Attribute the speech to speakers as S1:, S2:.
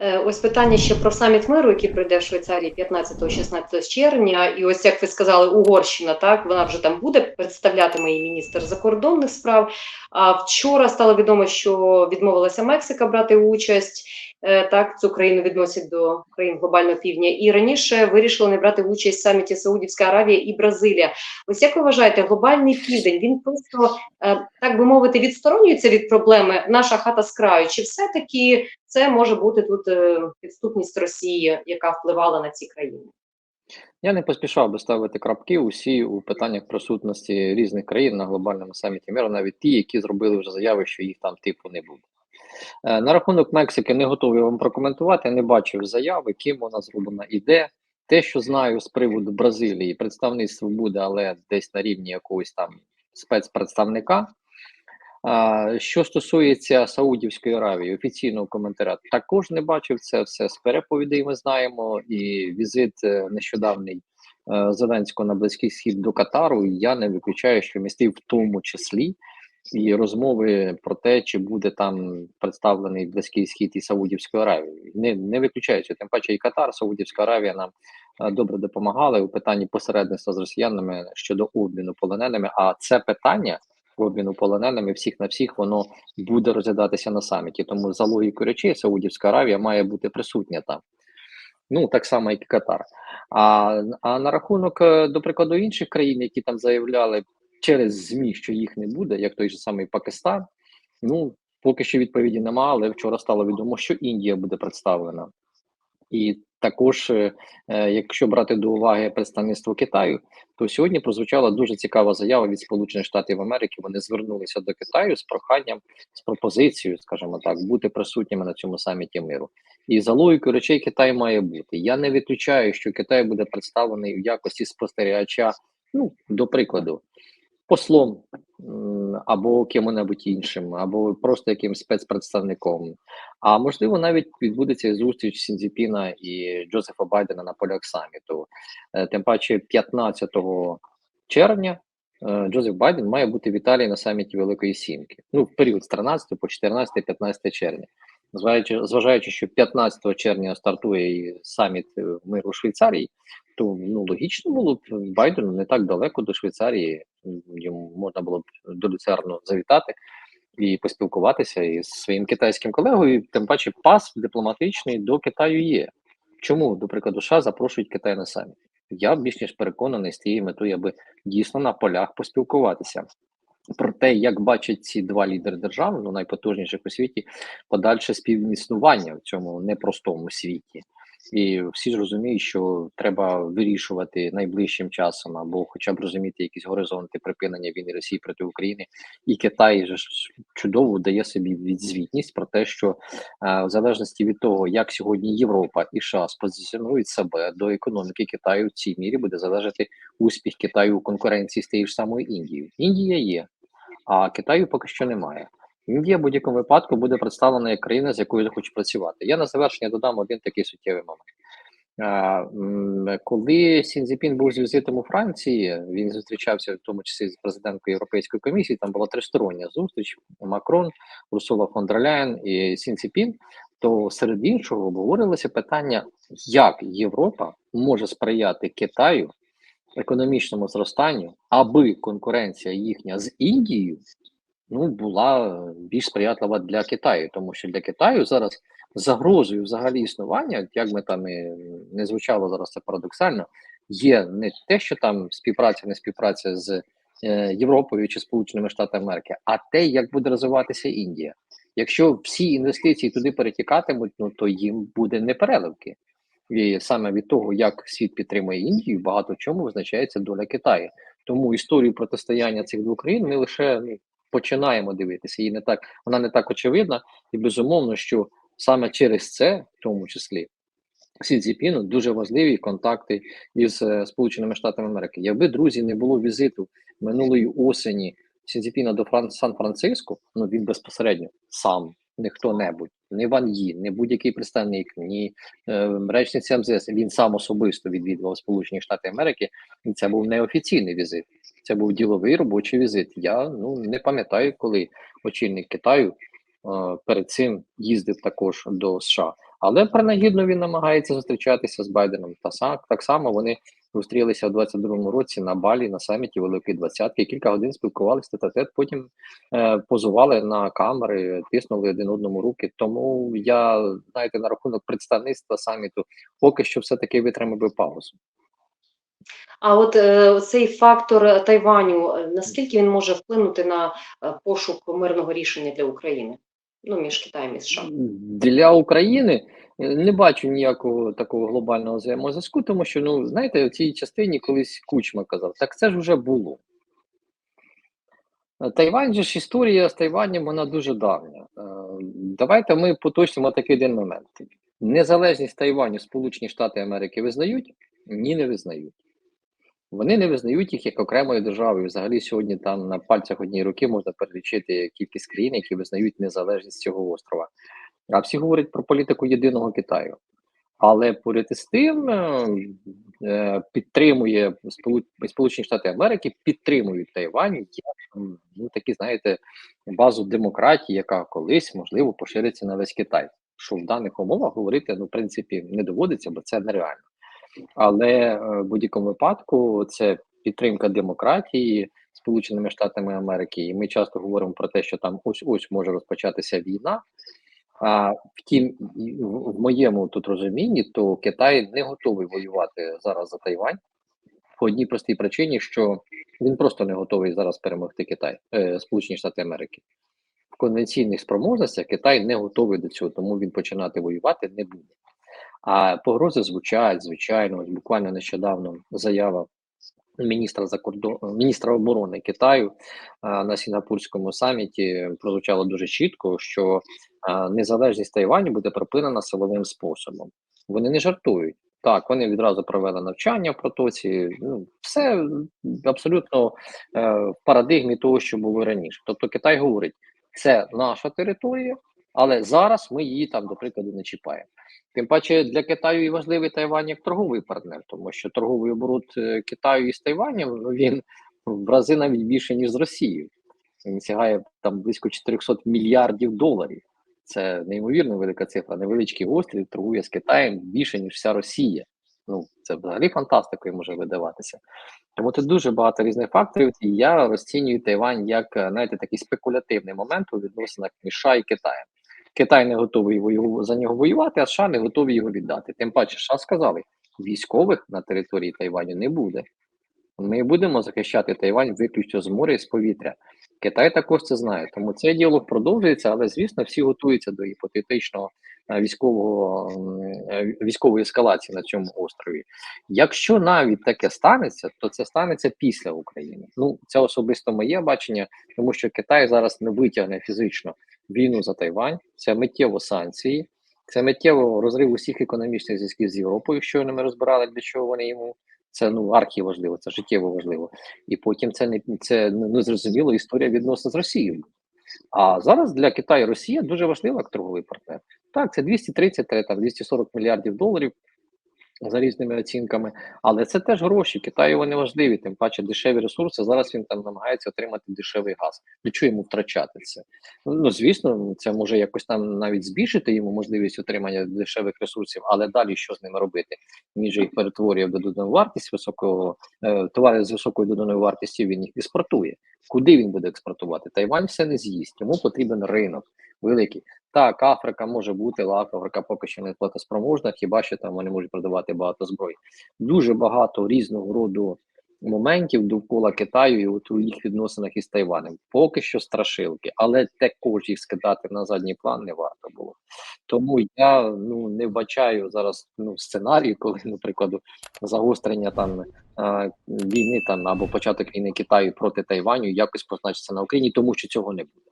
S1: Е, Ось питання ще про саміт миру, який пройде в Швейцарії 15-16 червня. І ось як ви сказали, Угорщина, так вона вже там буде представлятиме її міністр закордонних справ. А вчора стало відомо, що відмовилася Мексика брати участь. Е, Так, цю країну відносять до країн глобального півдня. І раніше вирішили не брати участь в саміті Саудівська Аравія і Бразилія. Ось як ви вважаєте, глобальний південь він просто е, так би мовити відсторонюється від проблеми наша хата з краю? Чи все таки це може бути тут е, підступність Росії, яка впливала на ці країни?
S2: Я не поспішав би ставити крапки усі у питаннях присутності різних країн на глобальному саміті миру, навіть ті, які зробили вже заяви, що їх там типу не буде. Е, На рахунок Мексики не готовий вам прокоментувати. Не бачив заяви, ким вона зроблена і де. Те, що знаю з приводу Бразилії, представництво буде, але десь на рівні якогось там спецпредставника. Що стосується Саудівської Аравії, офіційного коментаря також не бачив це все з переповідей. Ми знаємо, і візит е, нещодавний е, Зеленського на Близький Схід до Катару. Я не виключаю, що містив в тому числі і розмови про те, чи буде там представлений Близький Схід і Саудівської Аравії. Не не виключається. Тим паче, і Катар, Саудівська Аравія нам е, добре допомагали у питанні посередництва з росіянами щодо обміну полоненими. А це питання обміну полоненими всіх на всіх воно буде розглядатися на саміті. Тому за логікою речей Саудівська Аравія має бути присутня там. Ну так само, як і Катар. А а на рахунок, е, до прикладу, інших країн, які там заявляли через ЗМІ, що їх не буде, як той же самий Пакистан. Ну поки що відповіді немає, але вчора стало відомо, що Індія буде представлена. І також, е, е, якщо брати до уваги представництво Китаю, то сьогодні прозвучала дуже цікава заява від Сполучених Штатів Америки. Вони звернулися до Китаю з проханням, з пропозицією, скажімо так, бути присутніми на цьому саміті миру. І за логікою речей Китай має бути. Я не виключаю, що Китай буде представлений в якості спостерігача. Ну, до прикладу, послом або ким-небудь іншим, або просто якимсь спецпредставником. А можливо, навіть відбудеться зустріч Сінзіпіна і Джозефа Байдена на полях саміту. Е, тим паче, 15 червня е, Джозеф Байден має бути в Італії на саміті Великої Сімки. Ну, в період з 13 по 14-15 червня. Зважаючи, зважаючи, що 15 червня стартує саміт е, миру Швейцарії, то ну логічно було б Байдену не так далеко до Швейцарії. Йому можна було б до Люцерну завітати і поспілкуватися із своїм китайським колегою. Тим паче, пас дипломатичний до Китаю є. Чому, до прикладу, США запрошують Китай на саміт? Я більш ніж переконаний з тією метою, аби дійсно на полях поспілкуватися. Про те, як бачать ці два лідери держав, ну найпотужніших у світі, подальше співіснування в цьому непростому світі. І всі ж розуміють, що треба вирішувати найближчим часом, або хоча б розуміти якісь горизонти припинення війни Росії проти України, і Китай же чудово дає собі відзвітність про те, що е, в залежності від того, як сьогодні Європа і США спозиціонують себе до економіки Китаю, в цій мірі буде залежати успіх Китаю у конкуренції з тією ж самою Індією. Індія є, а Китаю поки що немає. Індія в будь-якому випадку буде представлена як країна, з якою захоче працювати. Я на завершення додам один такий суттєвий момент. Коли Сінзіпін був з візитом у Франції, він зустрічався в тому числі з президенткою Європейської комісії. Там була тристороння зустріч: Макрон, Урсула фон Ляєн і Сінзіпін. То серед іншого обговорилося питання, як Європа може сприяти Китаю економічному зростанню, аби конкуренція їхня з Індією ну була більш сприятлива для Китаю, тому що для Китаю зараз загрозою взагалі існування, як ми там і не звучало зараз, це парадоксально, є не те, що там співпраця, не співпраця з е, Європою чи Сполученими Штатами Америки, а те, як буде розвиватися Індія. Якщо всі інвестиції туди перетікатимуть, ну то їм буде непереливки. І саме від того, як світ підтримує Індію, багато чому визначається доля Китаю. Тому історію протистояння цих двох країн ми лише ну, починаємо дивитися. Її не так вона не так очевидна, і безумовно, що саме через це, в тому числі, Сі Цзіпіну дуже важливі контакти із е, Сполученими Штатами Америки. Якби друзі не було візиту минулої осені Сі Цзіпіна до Фран Сан-Франциско, ну він безпосередньо сам, не хто-небудь, не Ван Ї, не будь-який представник, ні е, речниця МЗС. Він сам особисто відвідував Сполучені Штати Америки, і це був неофіційний візит. Це був діловий робочий візит. Я ну не пам'ятаю, коли очільник Китаю е, перед цим їздив також до США. Але принагідно він намагається зустрічатися з Байденом. Та так само вони зустрілися у 22-му році на Балі на саміті Великої Двадцятки. Кілька годин спілкувалися тет-а-тет, потім е, позували на камери, тиснули один одному руки. Тому я знаєте на рахунок представництва саміту поки що все таки витримав би паузу.
S1: А от е, цей фактор Тайваню, е, наскільки він може вплинути на е, пошук мирного рішення для України? Ну, між Китаєм і США.
S2: Для України е, не бачу ніякого такого глобального взаємозв'язку, тому що ну знаєте, в цій частині колись Кучма казав, так це ж вже було. Е, Тайвань же ж історія з Тайванем вона дуже давня. Е, Давайте ми поточнимо такий один момент. Незалежність Тайваню Сполучені Штати Америки визнають? Ні, не визнають. Вони не визнають їх як окремої держави. Взагалі сьогодні там на пальцях однієї руки можна перелічити кількість країн, які визнають незалежність цього острова. А всі говорять про політику єдиного Китаю. Але поряд із тим е, е, підтримує Сполучені Штати Америки, підтримують Тайвань як ну, такі, знаєте, базу демократії, яка колись можливо пошириться на весь Китай. Що в даних умовах говорити, ну, в принципі, не доводиться, бо це нереально. Але е, в будь-якому випадку це підтримка демократії Сполученими Штатами Америки, і ми часто говоримо про те, що там ось ось може розпочатися війна. А втім, в моєму тут розумінні, то Китай не готовий воювати зараз за Тайвань по одній простій причині, що він просто не готовий зараз перемогти Китай, е, Сполучені Штати Америки. В конвенційних спроможностях Китай не готовий до цього, тому він починати воювати не буде. А погрози звучать, звичайно, буквально нещодавно заява міністра закордон... міністра оборони Китаю на Сінгапурському саміті прозвучало дуже чітко, що незалежність Тайваню буде припинена силовим способом. Вони не жартують. Так, вони відразу провели навчання в протоці. Ну, все абсолютно е, в парадигмі того, що було раніше. Тобто Китай говорить, це наша територія, але зараз ми її там, до прикладу, не чіпаємо. Тим паче для Китаю і важливий Тайвань як торговий партнер, тому що торговий оборот е, Китаю із Тайванем він в рази навіть більше, ніж з Росією. Він сягає там близько 400 мільярдів доларів. Це неймовірно велика цифра. Невеличкий острів торгує з Китаєм більше, ніж вся Росія. Ну, це взагалі фантастикою може видаватися. Тому тут дуже багато різних факторів, і я розцінюю Тайвань як е, знаєте, такий спекулятивний момент у відносинах між США і Китаєм. Китай не готовий вою- за нього воювати, а США не готові його віддати. Тим паче, США сказали, військових на території Тайваню не буде. Ми будемо захищати Тайвань виключно з моря і з повітря. Китай також це знає, тому цей діалог продовжується, але звісно, всі готуються до гіпотетичного е, військового е, військової ескалації на цьому острові. Якщо навіть таке станеться, то це станеться після України. Ну це особисто моє бачення, тому що Китай зараз не витягне фізично війну за Тайвань, це миттєво санкції, це миттєво розрив усіх економічних зв'язків з Європою, що ми розбирали, для чого вони йому. Це ну архі важливо, це життєво важливо. І потім це не це ну, історія відносно з Росією. А зараз для Китаю Росія дуже важлива як торговий партнер. Так, це 230 там 240 мільярдів доларів за різними оцінками, але це теж гроші. Китаю вони важливі, тим паче дешеві ресурси. Зараз він там намагається отримати дешевий газ. Для чого йому втрачати це? Ну звісно, це може якось там навіть збільшити йому можливість отримання дешевих ресурсів, але далі що з ними робити? Він же їх перетворює в додану вартість високого е, товари з високою доданою вартістю. Він їх експортує. Куди він буде експортувати? Тайвань все не з'їсть, йому потрібен ринок великий. Так, Африка може бути, але Африка поки що не платоспроможна, хіба що там вони можуть продавати багато зброї. Дуже багато різного роду моментів довкола Китаю і от у їх відносинах із Тайванем. Поки що страшилки, але також їх скидати на задній план не варто було. Тому я ну не вбачаю зараз ну сценарію, коли, наприклад, загострення там війни там або початок війни Китаю проти Тайваню якось позначиться на Україні, тому що цього не буде.